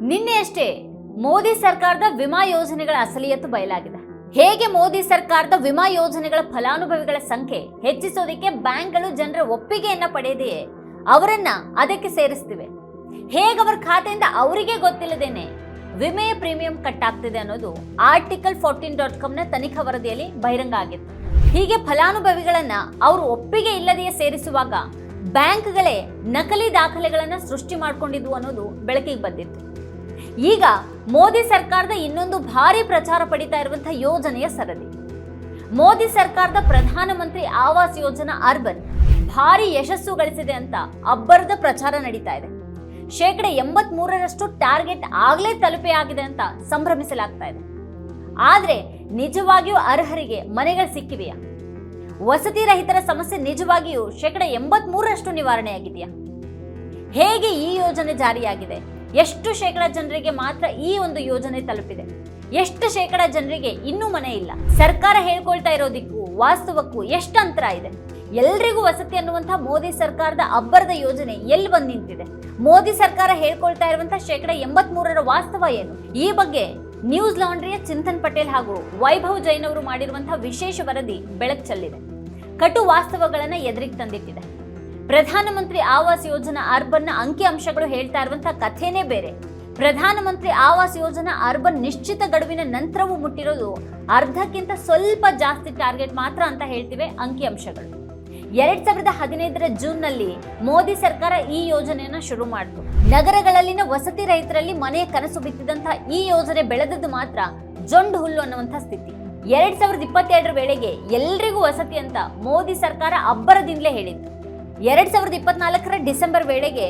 ನಿನ್ನೆ ಅಷ್ಟೇ ಮೋದಿ ಸರ್ಕಾರದ ವಿಮಾ ಯೋಜನೆಗಳ ಅಸಲಿಯತ್ತು ಬಯಲಾಗಿದೆ. ಹೇಗೆ ಮೋದಿ ಸರ್ಕಾರದ ವಿಮಾ ಯೋಜನೆಗಳ ಫಲಾನುಭವಿಗಳ ಸಂಖ್ಯೆ ಹೆಚ್ಚಿಸೋದಕ್ಕೆ ಬ್ಯಾಂಕ್ಗಳು ಜನರ ಒಪ್ಪಿಗೆಯನ್ನ ಪಡೆಯದೆಯೇ? ಅವರನ್ನ ಅದಕ್ಕೆ ಸೇರಿಸ್ತಿವೆ. ಹೇಗೆ ಅವರ ಖಾತೆಯಿಂದ ಅವರಿಗೆ ಗೊತ್ತಿಲ್ಲದೇನೆ ವಿಮೆಯ ಪ್ರೀಮಿಯಂ ಕಟ್ ಆಗ್ತಿದೆ ಅನ್ನೋದು ಆರ್ಟಿಕಲ್ ಫೋರ್ಟೀನ್ ಡಾಟ್ ಕಾಮ್ನ ತನಿಖಾ ವರದಿಯಲ್ಲಿ ಬಹಿರಂಗ ಆಗಿತ್ತು. ಹೀಗೆ ಫಲಾನುಭವಿಗಳನ್ನ ಅವರು ಒಪ್ಪಿಗೆ ಇಲ್ಲದೆಯೇ ಸೇರಿಸುವಾಗ ಬ್ಯಾಂಕ್ಗಳೇ ನಕಲಿ ದಾಖಲೆಗಳನ್ನ ಸೃಷ್ಟಿ ಮಾಡಿಕೊಂಡಿದ್ವು ಅನ್ನೋದು ಬೆಳಕಿಗೆ ಬಂದಿತ್ತು. ಈಗ ಮೋದಿ ಸರ್ಕಾರದ ಇನ್ನೊಂದು ಭಾರಿ ಪ್ರಚಾರ ಪಡಿತಾ ಇರುವಂತಹ ಯೋಜನೆಯ ಸರದಿ. ಮೋದಿ ಸರ್ಕಾರದ ಪ್ರಧಾನಮಂತ್ರಿ ಆವಾಸ್ ಯೋಜನಾ ಅರ್ಬನ್ ಭಾರಿ ಯಶಸ್ಸು ಗಳಿಸಿದೆ ಅಂತ ಅಬ್ಬರದ ಪ್ರಚಾರ ನಡೀತಾ ಇದೆ. ಶೇಕಡ ಎಂಬತ್ ಮೂರರಷ್ಟು ಟಾರ್ಗೆಟ್ ಆಗ್ಲೇ ತಲುಪೆ ಆಗಿದೆ ಅಂತ ಸಂಭ್ರಮಿಸಲಾಗ್ತಾ ಇದೆ. ಆದ್ರೆ ನಿಜವಾಗಿಯೂ ಅರ್ಹರಿಗೆ ಮನೆಗಳು ಸಿಕ್ಕಿವೆಯಾ? ವಸತಿ ರಹಿತರ ಸಮಸ್ಯೆ ನಿಜವಾಗಿಯೂ ಶೇಕಡ ಎಂಬತ್ ಮೂರರಷ್ಟು ನಿವಾರಣೆಯಾಗಿದೆಯಾ? ಹೇಗೆ ಈ ಯೋಜನೆ ಜಾರಿಯಾಗಿದೆ? ಎಷ್ಟು ಶೇಕಡ ಜನರಿಗೆ ಮಾತ್ರ ಈ ಒಂದು ಯೋಜನೆ ತಲುಪಿದೆ? ಎಷ್ಟು ಶೇಕಡ ಜನರಿಗೆ ಇನ್ನೂ ಮನೆ ಇಲ್ಲ? ಸರ್ಕಾರ ಹೇಳ್ಕೊಳ್ತಾ ಇರೋದಿಕ್ಕೂ, ವಾಸ್ತವಕ್ಕೂ ಎಷ್ಟು ಅಂತರ ಇದೆ? ಎಲ್ರಿಗೂ ವಸತಿ ಅನ್ನುವಂಥ ಮೋದಿ ಸರ್ಕಾರದ ಅಬ್ಬರದ ಯೋಜನೆ ಎಲ್ಲಿ ಬಂದು ನಿಂತಿದೆ? ಮೋದಿ ಸರ್ಕಾರ ಹೇಳ್ಕೊಳ್ತಾ ಇರುವಂತಹ ಶೇಕಡ ಎಂಬತ್ ಮೂರರ ವಾಸ್ತವ ಏನು? ಈ ಬಗ್ಗೆ ನ್ಯೂಸ್ ಲಾಂಡ್ರಿಯ ಚಿಂತನ್ ಪಟೇಲ್ ಹಾಗೂ ವೈಭವ್ ಜೈನ್ ಅವರು ಮಾಡಿರುವಂತಹ ವಿಶೇಷ ವರದಿ ಬೆಳಕು ಚೆಲ್ಲಿದೆ. ಕಟು ವಾಸ್ತವಗಳನ್ನ ಎದುರಿಗೆ ತಂದಿಟ್ಟಿದೆ. ಪ್ರಧಾನಮಂತ್ರಿ ಆವಾಸ್ ಯೋಜನಾ ಅರ್ಬನ್ನ ಅಂಕಿ ಅಂಶಗಳು ಹೇಳ್ತಾ ಇರುವಂತಹ ಕಥೆನೇ ಬೇರೆ. ಪ್ರಧಾನಮಂತ್ರಿ ಆವಾಸ್ ಯೋಜನಾ ಅರ್ಬನ್ ನಿಶ್ಚಿತ ಗಡುವಿನ ನಂತರವೂ ಮುಟ್ಟಿರೋದು ಅರ್ಧಕ್ಕಿಂತ ಸ್ವಲ್ಪ ಜಾಸ್ತಿ ಟಾರ್ಗೆಟ್ ಮಾತ್ರ ಅಂತ ಹೇಳ್ತಿವೆ ಅಂಕಿ ಅಂಶಗಳು. ಎರಡ್ ಸಾವಿರದ ಹದಿನೈದರ ಜೂನ್ನಲ್ಲಿ ಮೋದಿ ಸರ್ಕಾರ ಈ ಯೋಜನೆಯನ್ನ ಶುರು ಮಾಡಿತು. ನಗರಗಳಲ್ಲಿನ ವಸತಿ ರಹಿತರಲ್ಲಿ ಮನೆಯ ಕನಸು ಬಿತ್ತಿದಂತಹ ಈ ಯೋಜನೆ ಬೆಳೆದದ್ದು ಮಾತ್ರ ಜೊಂಡು ಹುಲ್ಲು ಅನ್ನುವಂಥ ಸ್ಥಿತಿ. ಎರಡ್ ಸಾವಿರದ ಇಪ್ಪತ್ತೆರಡರ ವೇಳೆಗೆ ಎಲ್ರಿಗೂ ವಸತಿ ಅಂತ ಮೋದಿ ಸರ್ಕಾರ ಅಬ್ಬರದಿಂದಲೇ ಹೇಳಿತ್ತು. ಎರಡ್ ಸಾವಿರದ ಇಪ್ಪತ್ನಾಲ್ಕರ ಡಿಸೆಂಬರ್ ವೇಳೆಗೆ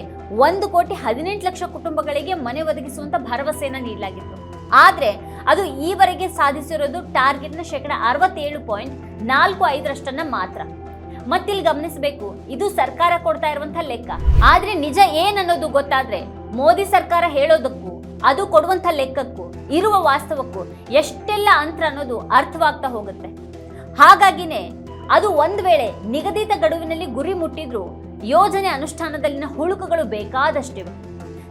ಒಂದು ಕೋಟಿ ಹದಿನೆಂಟು ಲಕ್ಷ ಕುಟುಂಬಗಳಿಗೆ ಮನೆ ಒದಗಿಸುವಂತ ಭರವಸೆಯನ್ನ ನೀಡಲಾಗಿತ್ತು. ಆದ್ರೆ ಅದು ಈವರೆಗೆ ಸಾಧಿಸಿರೋದು ಟಾರ್ಗೆಟ್ನ ಶೇಕಡ ಅರವತ್ತೇಳು ಪಾಯಿಂಟ್ ನಾಲ್ಕು ಐದರಷ್ಟನ್ನ ಮಾತ್ರ. ಮತ್ತಿಲ್ಲಿ ಗಮನಿಸಬೇಕು, ಇದು ಸರ್ಕಾರ ಕೊಡ್ತಾ ಇರುವಂತ ಲೆಕ್ಕ. ಆದ್ರೆ ನಿಜ ಏನನ್ನೋದು ಗೊತ್ತಾದ್ರೆ ಮೋದಿ ಸರ್ಕಾರ ಹೇಳೋದಕ್ಕೂ, ಅದು ಕೊಡುವಂತ ಲೆಕ್ಕಕ್ಕೂ, ಇರುವ ವಾಸ್ತವಕ್ಕೂ ಎಷ್ಟೆಲ್ಲ ಅಂತರ ಅನ್ನೋದು ಅರ್ಥವಾಗ್ತಾ ಹೋಗುತ್ತೆ. ಹಾಗಾಗಿನೇ ಅದು ಒಂದು ವೇಳೆ ನಿಗದಿತ ಗಡುವಿನಲ್ಲಿ ಗುರಿ ಮುಟ್ಟಿದ್ರು ಯೋಜನೆ ಅನುಷ್ಠಾನದಲ್ಲಿನ ಹುಳುಕುಗಳು ಬೇಕಾದಷ್ಟಿವೆ.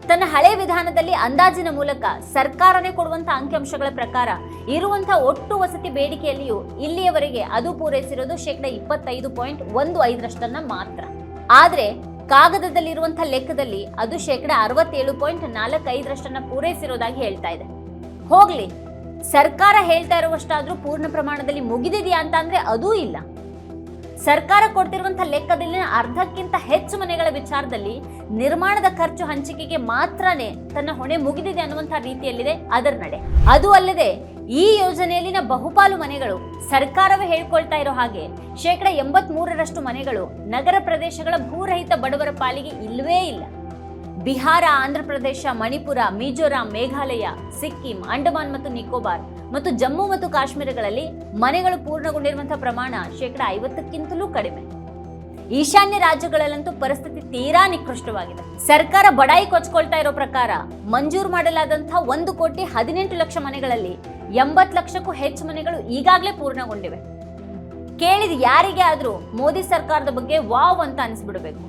ತನ್ನ ಹಳೆ ವಿಧಾನದಲ್ಲಿ ಅಂದಾಜಿನ ಮೂಲಕ ಸರ್ಕಾರನೇ ಕೊಡುವಂತಹ ಅಂಕಿಅಂಶಗಳ ಪ್ರಕಾರ ಇರುವಂತಹ ಒಟ್ಟು ವಸತಿ ಬೇಡಿಕೆಯಲ್ಲಿಯೂ ಇಲ್ಲಿಯವರೆಗೆ ಅದು ಪೂರೈಸಿರೋದು ಶೇಕಡ ಇಪ್ಪತ್ತೈದು ಪಾಯಿಂಟ್ ಒಂದು ಐದರಷ್ಟನ್ನ ಮಾತ್ರ. ಆದರೆ ಕಾಗದದಲ್ಲಿರುವಂತಹ ಲೆಕ್ಕದಲ್ಲಿ ಅದು ಶೇಕಡ ಅರವತ್ತೇಳು ಪಾಯಿಂಟ್ ನಾಲ್ಕೈದರಷ್ಟನ್ನ ಪೂರೈಸಿರೋದಾಗಿ ಹೇಳ್ತಾ ಇದೆ. ಹೋಗ್ಲಿ, ಸರ್ಕಾರ ಹೇಳ್ತಾ ಇರುವಷ್ಟಾದ್ರೂ ಪೂರ್ಣ ಪ್ರಮಾಣದಲ್ಲಿ ಮುಗಿದಿದೆಯಾ ಅಂತ ಅಂದ್ರೆ ಅದೂ ಇಲ್ಲ. ಸರ್ಕಾರ ಕೊಡ್ತಿರುವಂತಹ ಲೆಕ್ಕದಲ್ಲಿನ ಅರ್ಧಕ್ಕಿಂತ ಹೆಚ್ಚು ಮನೆಗಳ ವಿಚಾರದಲ್ಲಿ ನಿರ್ಮಾಣದ ಖರ್ಚು ಹಂಚಿಕೆಗೆ ಮಾತ್ರನೇ ತನ್ನ ಹೊಣೆ ಮುಗಿದಿದೆ ಅನ್ನುವಂತಹ ರೀತಿಯಲ್ಲಿದೆ ಅದರ ನಡೆ. ಅದು ಅಲ್ಲದೆ ಈ ಯೋಜನೆಯಲ್ಲಿನ ಬಹುಪಾಲು ಮನೆಗಳು ಸರ್ಕಾರವೇ ಹೇಳ್ಕೊಳ್ತಾ ಇರೋ ಹಾಗೆ ಶೇಕಡ ಎಂಬತ್ಮೂರರಷ್ಟು ಮನೆಗಳು ನಗರ ಪ್ರದೇಶಗಳ ಭೂರಹಿತ ಬಡವರ ಪಾಲಿಗೆ ಇಲ್ಲವೇ ಇಲ್ಲ. ಬಿಹಾರ ಆಂಧ್ರಪ್ರದೇಶ ಮಣಿಪುರ, ಮಿಜೋರಾಂ, ಮೇಘಾಲಯ, ಸಿಕ್ಕಿಂ, ಅಂಡಮಾನ್ ಮತ್ತು ನಿಕೋಬಾರ್ ಮತ್ತು ಜಮ್ಮು ಮತ್ತು ಕಾಶ್ಮೀರಗಳಲ್ಲಿ ಮನೆಗಳು ಪೂರ್ಣಗೊಂಡಿರುವಂತಹ ಪ್ರಮಾಣ ಶೇಕಡ ಐವತ್ತಕ್ಕಿಂತಲೂ ಕಡಿಮೆ. ಈಶಾನ್ಯ ರಾಜ್ಯಗಳಲ್ಲಂತೂ ಪರಿಸ್ಥಿತಿ ತೀರಾ ನಿಕೃಷ್ಟವಾಗಿದೆ. ಸರ್ಕಾರ ಬಡಾಯಿ ಕೊಚ್ಕೊಳ್ತಾ ಇರೋ ಪ್ರಕಾರ ಮಂಜೂರು ಮಾಡಲಾದಂತಹ ಒಂದು ಕೋಟಿ ಹದಿನೆಂಟು ಲಕ್ಷ ಮನೆಗಳಲ್ಲಿ ಎಂಬತ್ತು ಲಕ್ಷಕ್ಕೂ ಹೆಚ್ಚು ಮನೆಗಳು ಈಗಾಗಲೇ ಪೂರ್ಣಗೊಂಡಿವೆ. ಕೇಳಿದ ಯಾರಿಗೆ ಆದ್ರೂ ಮೋದಿ ಸರ್ಕಾರದ ಬಗ್ಗೆ ವಾವ್ ಅಂತ ಅನಿಸ್ಬಿಡ್ಬೇಕು.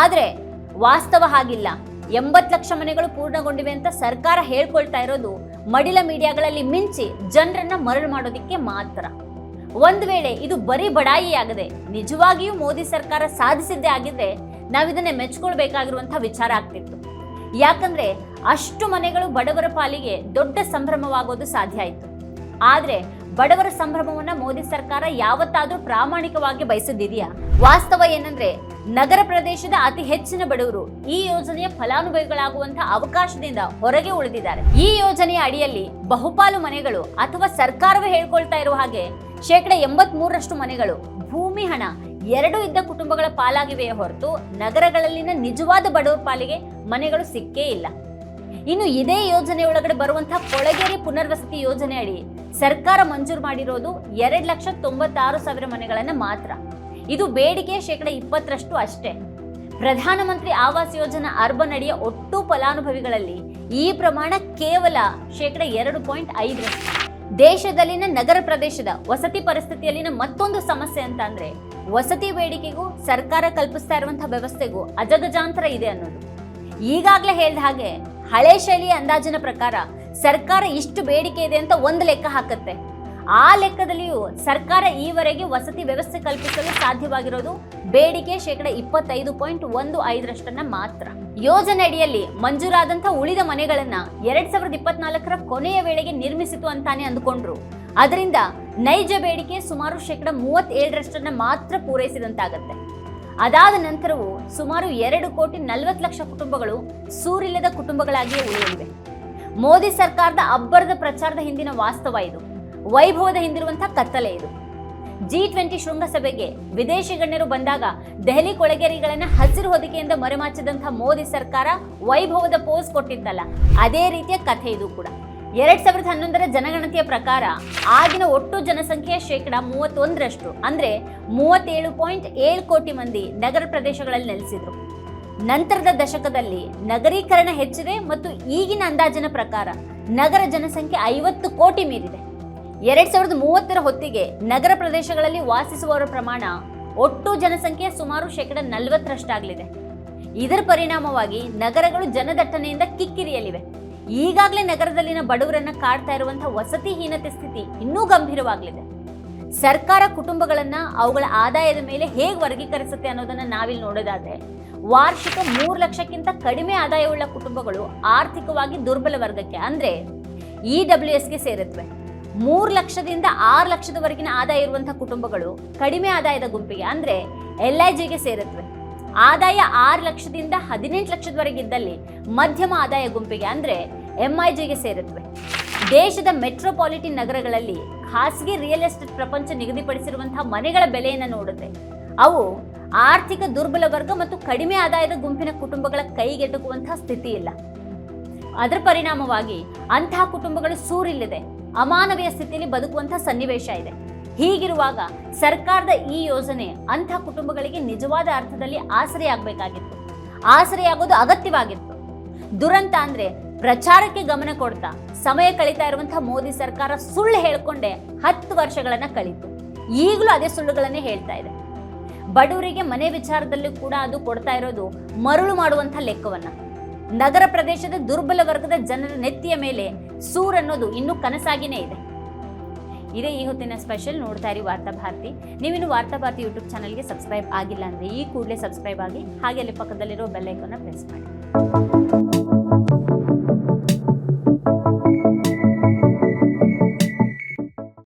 ಆದ್ರೆ ವಾಸ್ತವ ಹಾಗಿಲ್ಲ. ಎಂಬತ್ತು ಲಕ್ಷ ಮನೆಗಳು ಪೂರ್ಣಗೊಂಡಿವೆ ಅಂತ ಸರ್ಕಾರ ಹೇಳ್ಕೊಳ್ತಾ ಇರೋದು ಮಡಿಲ ಮೀಡಿಯಾಗಳಲ್ಲಿ ಮಿಂಚಿ ಜನರನ್ನ ಮರಳು ಮಾಡೋದಿಕ್ಕೆ ಮಾತ್ರ. ಒಂದು ವೇಳೆ ಇದು ಬರೀ ಬಡಾಯಿಯಾಗದೆ ನಿಜವಾಗಿಯೂ ಮೋದಿ ಸರ್ಕಾರ ಸಾಧಿಸಿದ್ದೇ ಆಗಿದ್ರೆ ನಾವಿದನ್ನೇ ಮೆಚ್ಕೊಳ್ಬೇಕಾಗಿರುವಂತಹ ವಿಚಾರ ಆಗ್ತಿತ್ತು. ಯಾಕಂದ್ರೆ ಅಷ್ಟು ಮನೆಗಳು ಬಡವರ ಪಾಲಿಗೆ ದೊಡ್ಡ ಸಂಭ್ರಮವಾಗೋದು ಸಾಧ್ಯ ಆಯಿತು. ಆದ್ರೆ ಬಡವರ ಸಂಭ್ರಮವನ್ನ ಮೋದಿ ಸರ್ಕಾರ ಯಾವತ್ತಾದ್ರೂ ಪ್ರಾಮಾಣಿಕವಾಗಿ ಬಯಸಿದ್ದಿದೆಯಾ ವಾಸ್ತವ ಏನಂದ್ರೆ ನಗರ ಪ್ರದೇಶದ ಅತಿ ಹೆಚ್ಚಿನ ಬಡವರು ಈ ಯೋಜನೆಯ ಫಲಾನುಭವಿಗಳಾಗುವಂತಹ ಅವಕಾಶದಿಂದ ಹೊರಗೆ ಉಳಿದಿದ್ದಾರೆ. ಈ ಯೋಜನೆಯ ಅಡಿಯಲ್ಲಿ ಬಹುಪಾಲು ಮನೆಗಳು ಅಥವಾ ಸರ್ಕಾರವೇ ಹೇಳ್ಕೊಳ್ತಾ ಇರುವ ಹಾಗೆ ಶೇಕಡ ಎಂಬತ್ ಮೂರರಷ್ಟು ಮನೆಗಳು, ಭೂಮಿ, ಹಣ ಎರಡು ಇದ್ದ ಕುಟುಂಬಗಳ ಪಾಲಾಗಿವೆಯೇ ಹೊರತು ನಗರಗಳಲ್ಲಿನ ನಿಜವಾದ ಬಡವರ ಪಾಲಿಗೆ ಮನೆಗಳು ಸಿಕ್ಕೇ ಇಲ್ಲ. ಇನ್ನು ಇದೇ ಯೋಜನೆ ಒಳಗಡೆ ಬರುವಂತಹ ಕೊಳಗೇರಿ ಪುನರ್ವಸತಿ ಯೋಜನೆ ಅಡಿ ಸರ್ಕಾರ ಮಂಜೂರು ಮಾಡಿರೋದು ಎರಡು ಲಕ್ಷ ತೊಂಬತ್ತಾರು ಸಾವಿರ ಮನೆಗಳನ್ನು ಮಾತ್ರ. ಇದು ಬೇಡಿಕೆ ಶೇಕಡ ಇಪ್ಪತ್ತರಷ್ಟು ಅಷ್ಟೇ. ಪ್ರಧಾನಮಂತ್ರಿ ಆವಾಸ್ ಯೋಜನಾ ಅರ್ಬನ್ ಅಡಿಯ ಒಟ್ಟು ಫಲಾನುಭವಿಗಳಲ್ಲಿ ಈ ಪ್ರಮಾಣ ಕೇವಲ ಶೇಕಡ ಎರಡು ಪಾಯಿಂಟ್ ಐದರಷ್ಟು ದೇಶದಲ್ಲಿನ ನಗರ ಪ್ರದೇಶದ ವಸತಿ ಪರಿಸ್ಥಿತಿಯಲ್ಲಿನ ಮತ್ತೊಂದು ಸಮಸ್ಯೆ ಅಂತ ಅಂದ್ರೆ ವಸತಿ ಬೇಡಿಕೆಗೂ ಸರ್ಕಾರ ಕಲ್ಪಿಸ್ತಾ ಇರುವಂತಹ ವ್ಯವಸ್ಥೆಗೂ ಅಜಗಜಾಂತರ ಇದೆ ಅನ್ನೋದು. ಈಗಾಗಲೇ ಹೇಳಿದ ಹಾಗೆ ಹಳೆ ಶೈಲಿಯ ಅಂದಾಜಿನ ಪ್ರಕಾರ ಸರ್ಕಾರ ಇಷ್ಟು ಬೇಡಿಕೆ ಇದೆ ಅಂತ ಒಂದು ಲೆಕ್ಕ ಹಾಕುತ್ತೆ. ಆ ಲೆಕ್ಕದಲ್ಲಿಯೂ ಸರ್ಕಾರ ಈವರೆಗೆ ವಸತಿ ವ್ಯವಸ್ಥೆ ಕಲ್ಪಿಸಲು ಸಾಧ್ಯವಾಗಿರೋದು ಬೇಡಿಕೆ ಶೇಕಡ ಇಪ್ಪತ್ತೈದು ಪಾಯಿಂಟ್ ಒಂದು ಐದರಷ್ಟನ್ನ ಮಾತ್ರ. ಯೋಜನೆ ಅಡಿಯಲ್ಲಿ ಮಂಜೂರಾದಂಥ ಉಳಿದ ಮನೆಗಳನ್ನ ಎರಡ್ ಸಾವಿರದ ಇಪ್ಪತ್ನಾಲ್ಕರ ಕೊನೆಯ ವೇಳೆಗೆ ನಿರ್ಮಿಸಿತು ಅಂತಾನೆ ಅಂದುಕೊಂಡ್ರು. ಅದರಿಂದ ನೈಜ ಬೇಡಿಕೆ ಸುಮಾರು ಶೇಕಡ ಮೂವತ್ತೇಳರಷ್ಟನ್ನ ಮಾತ್ರ ಪೂರೈಸಿದಂತಾಗತ್ತೆ. ಅದಾದ ನಂತರವೂ ಸುಮಾರು ಎರಡು ಕೋಟಿ ನಲವತ್ತು ಲಕ್ಷ ಕುಟುಂಬಗಳು ಸೂರಿಲ್ಲದ ಕುಟುಂಬಗಳಾಗಿಯೇ ಉಳಿಯಲಿವೆ. ಮೋದಿ ಸರ್ಕಾರದ ಅಬ್ಬರದ ಪ್ರಚಾರದ ಹಿಂದಿನ ವಾಸ್ತವ ಇದು. ವೈಭವದ ಹಿಂದಿರುವಂತಹ ಕತ್ತಲೆ ಇದು. ಜಿ ಟ್ವೆಂಟಿ ಶೃಂಗಸಭೆಗೆ ವಿದೇಶಿ ಗಣ್ಯರು ಬಂದಾಗ ದೆಹಲಿ ಕೊಳಗೇರಿಗಳನ್ನ ಹಸಿರು ಹೊದಿಕೆಯಿಂದ ಮರೆಮಾಚಿದಂತಹ ಮೋದಿ ಸರ್ಕಾರ ವೈಭವದ ಪೋಸ್ ಕೊಟ್ಟಿದ್ದಲ್ಲ ಅದೇ ರೀತಿಯ ಕಥೆ ಇದು ಕೂಡ. ಎರಡ್ ಸಾವಿರದ ಹನ್ನೊಂದರ ಜನಗಣತಿಯ ಪ್ರಕಾರ ಆಗಿನ ಒಟ್ಟು ಜನಸಂಖ್ಯೆಯ ಶೇಕಡ ಮೂವತ್ತೊಂದರಷ್ಟು, ಅಂದ್ರೆ ಮೂವತ್ತೇಳು ಪಾಯಿಂಟ್ ಏಳು ಕೋಟಿ ಮಂದಿ ನಗರ ಪ್ರದೇಶಗಳಲ್ಲಿ ನೆಲೆಸಿದ್ರು. ನಂತರದ ದಶಕದಲ್ಲಿ ನಗರೀಕರಣ ಹೆಚ್ಚಿದೆ ಮತ್ತು ಈಗಿನ ಅಂದಾಜಿನ ಪ್ರಕಾರ ನಗರ ಜನಸಂಖ್ಯೆ ಐವತ್ತು ಕೋಟಿ ಮೀರಿದೆ. ಎರಡ್ ಸಾವಿರದ ಮೂವತ್ತರ ಹೊತ್ತಿಗೆ ನಗರ ಪ್ರದೇಶಗಳಲ್ಲಿ ವಾಸಿಸುವವರ ಪ್ರಮಾಣ ಒಟ್ಟು ಜನಸಂಖ್ಯೆಯ ಸುಮಾರು ಶೇಕಡ ನಲವತ್ತರಷ್ಟಾಗಲಿದೆ. ಇದರ ಪರಿಣಾಮವಾಗಿ ನಗರಗಳು ಜನದಟ್ಟಣೆಯಿಂದ ಕಿಕ್ಕಿರಿಯಲಿವೆ. ಈಗಾಗಲೇ ನಗರದಲ್ಲಿನ ಬಡವರನ್ನ ಕಾಡ್ತಾ ಇರುವಂತಹ ವಸತಿಹೀನತೆ ಸ್ಥಿತಿ ಇನ್ನೂ ಗಂಭೀರವಾಗಲಿದೆ. ಸರ್ಕಾರ ಕುಟುಂಬಗಳನ್ನ ಅವುಗಳ ಆದಾಯದ ಮೇಲೆ ಹೇಗೆ ವರ್ಗೀಕರಿಸುತ್ತೆ ಅನ್ನೋದನ್ನ ನಾವಿಲ್ಲಿ ನೋಡೋದಾದ್ರೆ, ವಾರ್ಷಿಕ ಮೂರು ಲಕ್ಷಕ್ಕಿಂತ ಕಡಿಮೆ ಆದಾಯವುಳ್ಳ ಕುಟುಂಬಗಳು ಆರ್ಥಿಕವಾಗಿ ದುರ್ಬಲ ವರ್ಗಕ್ಕೆ, ಅಂದ್ರೆ ಇ ಡಬ್ಲ್ಯೂ ಎಸ್ಗೆ ಸೇರುತ್ತವೆ. ಮೂರು ಲಕ್ಷದಿಂದ ಆರು ಲಕ್ಷದವರೆಗಿನ ಆದಾಯ ಇರುವಂತಹ ಕುಟುಂಬಗಳು ಕಡಿಮೆ ಆದಾಯದ ಗುಂಪಿಗೆ, ಅಂದ್ರೆ ಎಲ್ ಐ ಜಿಗೆ ಸೇರುತ್ತವೆ. ಆದಾಯ ಆರು ಲಕ್ಷದಿಂದ ಹದಿನೆಂಟು ಲಕ್ಷದವರೆಗಿದ್ದಲ್ಲಿ ಮಧ್ಯಮ ಆದಾಯ ಗುಂಪಿಗೆ, ಅಂದ್ರೆ ಎಂ ಐ ಜಿಗೆ ಸೇರುತ್ತವೆ. ದೇಶದ ಮೆಟ್ರೋಪಾಲಿಟಿನ್ ನಗರಗಳಲ್ಲಿ ಖಾಸಗಿ ರಿಯಲ್ ಎಸ್ಟೇಟ್ ಪ್ರಪಂಚ ನಿಗದಿಪಡಿಸಿರುವಂತಹ ಮನೆಗಳ ಬೆಲೆಯನ್ನು ನೋಡುತ್ತೆ. ಅವು ಆರ್ಥಿಕ ದುರ್ಬಲ ವರ್ಗ ಮತ್ತು ಕಡಿಮೆ ಆದಾಯದ ಗುಂಪಿನ ಕುಟುಂಬಗಳ ಕೈಗೆಟುಕುವಂತಹ ಸ್ಥಿತಿ ಇಲ್ಲ ಅದರ ಪರಿಣಾಮವಾಗಿ ಅಂತಹ ಕುಟುಂಬಗಳು ಸೂರಿಲ್ಲದೆ ಅಮಾನವೀಯ ಸ್ಥಿತಿಯಲ್ಲಿ ಬದುಕುವಂತಹ ಸನ್ನಿವೇಶ ಇದೆ. ಹೀಗಿರುವಾಗ ಸರ್ಕಾರದ ಈ ಯೋಜನೆ ಅಂಥ ಕುಟುಂಬಗಳಿಗೆ ನಿಜವಾದ ಅರ್ಥದಲ್ಲಿ ಆಸರೆಯಾಗಬೇಕಾಗಿತ್ತು. ಆಸರೆಯಾಗೋದು ಅಗತ್ಯವಾಗಿತ್ತು. ದುರಂತ ಅಂದ್ರೆ ಪ್ರಚಾರಕ್ಕೆ ಗಮನ ಕೊಡ್ತಾ, ಸಮಯ ಕಳೀತಾ ಇರುವಂತಹ ಮೋದಿ ಸರ್ಕಾರ ಸುಳ್ಳು ಹೇಳ್ಕೊಂಡೆ ಹತ್ತು ವರ್ಷಗಳನ್ನ ಕಳೀತು. ಈಗಲೂ ಅದೇ ಸುಳ್ಳುಗಳನ್ನೇ ಹೇಳ್ತಾ ಇದೆ. ಬಡವರಿಗೆ ಮನೆ ವಿಚಾರದಲ್ಲೂ ಕೂಡ ಅದು ಕೊಡ್ತಾ ಇರೋದು ಮರಳು ಮಾಡುವಂತಹ ಲೆಕ್ಕವನ್ನ. ನಗರ ಪ್ರದೇಶದ ದುರ್ಬಲ ವರ್ಗದ ಜನರ ನೆತ್ತಿಯ ಮೇಲೆ ಸೂರ್ ಅನ್ನೋದು ಇನ್ನೂ ಕನಸಾಗಿನೇ ಇದೆ. ಇದೇ ಈ ಹೊತ್ತಿನ ಸ್ಪೆಷಲ್ ನೋಡ್ತಾ ಇರಿ ವಾರ್ತಾಭಾರತಿ ನೀವಿನ್ನು ವಾರ್ತಾ ಭಾರತಿ ಯೂಟ್ಯೂಬ್ ಚಾನಲ್ಗೆ ಸಬ್ಸ್ಕ್ರೈಬ್ ಆಗಿಲ್ಲ ಅಂದ್ರೆ ಈ ಕೂಡಲೇ ಸಬ್ಸ್ಕ್ರೈಬ್ ಆಗಿ ಹಾಗೆ ಅಲ್ಲಿ ಪಕ್ಕದಲ್ಲಿರೋ ಬೆಲ್ ಐಕಾನ್ನ ಪ್ರೆಸ್ ಮಾಡಿ.